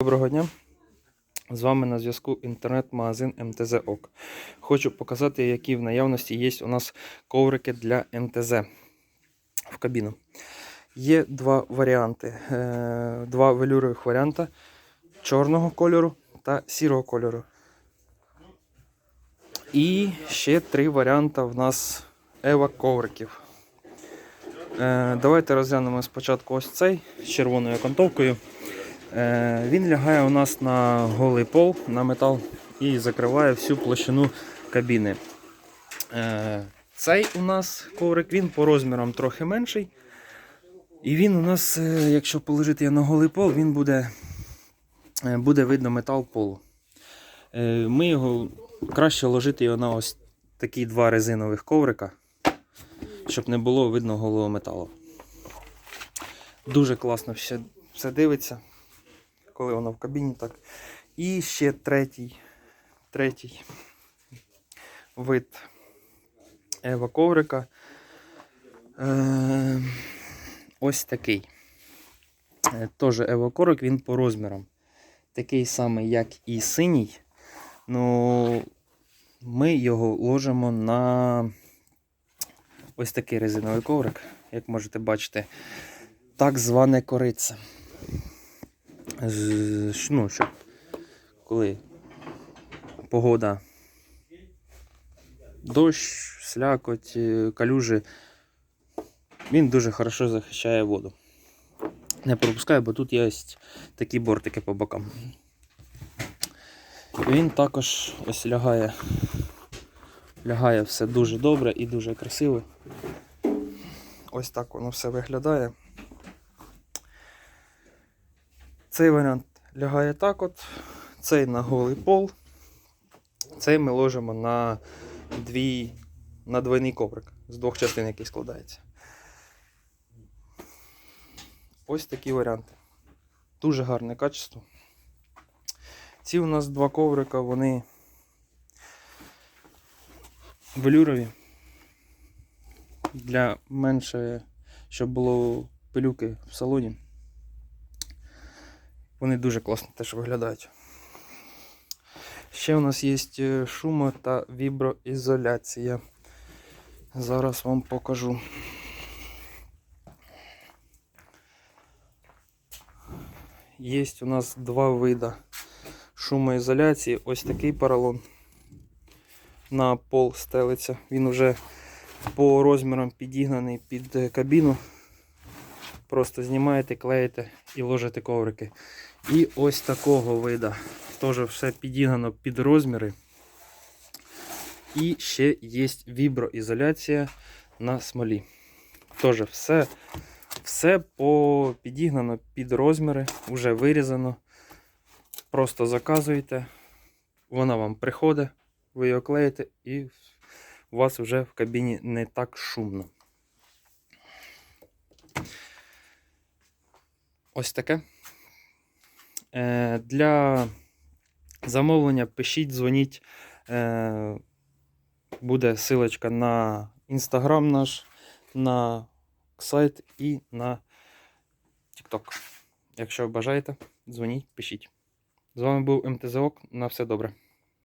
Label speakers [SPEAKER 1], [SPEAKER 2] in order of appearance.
[SPEAKER 1] Доброго дня. З вами на зв'язку інтернет-магазин МТЗ ОК. Хочу показати, які в наявності є у нас коврики для МТЗ в кабіну. Є два варіанти. е, Два велюрових варіанти чорного кольору та сірого кольору. І ще три варіанти в нас Ева ковриків. Е, Давайте розглянемо спочатку ось цей з червоною окантовкою. Е, Він лягає у нас на голий пол, на метал і закриває всю площину кабіни. Е, Цей у нас коврик він по розмірам трохи менший. І він у нас, е, якщо положити його на голий пол, він буде, буде видно метал полу. Ми його краще ложити його на ось такі два резинових коврика, щоб не було видно голого металу. Дуже класно все, все дивиться коли воно в кабіні так. І ще третій, третій вид Ева коврика. Е, ось такий. Е, Теж Ева коврик, він по розмірам. Такий самий, як і синій. Ну, ми його ложимо на ось такий резиновий коврик, як можете бачити, так зване ш- ну, щоб коли погода, дощ, слякоть, е, калюжі, він дуже хорошо захищає воду. Не пропускає, бо тут є такі бортики по бокам. Він також ось лягає, лягає все дуже добре і дуже красиво. Ось так воно все виглядає. Цей варіант лягає так от, цей на голий пол, цей ми ложимо на, дві, на двойний коврик з двох частин, який складається. Ось такі варіанти. Дуже гарне качество. Ці у нас два коврика, вони велюрові. Для менше, щоб було пилюки в салоні. Вони дуже класно теж виглядають. Ще у нас є е, шумо та віброізоляція. Зараз вам покажу. Є у нас два вида шумоізоляції. Ось такий поролон на пол стелиться. Він вже по розмірам підігнаний під е, кабіну. Просто знімаєте, клеїте і ложите коврики. І ось такого вида. Теж все підігнано під розміри. І ще є віброізоляція на смолі. Теж все, все підігнано під розміри, вже вирізано. Просто заказуєте, вона вам приходить, ви її клеїте і у вас вже в кабіні не так шумно. Ось таке. Е, Для замовлення пишіть, дзвоніть. Е, Буде силочка на інстаграм наш, на сайт і на TikTok. Якщо бажаєте, дзвоніть, пишіть. З вами був МТЗОК. На все добре.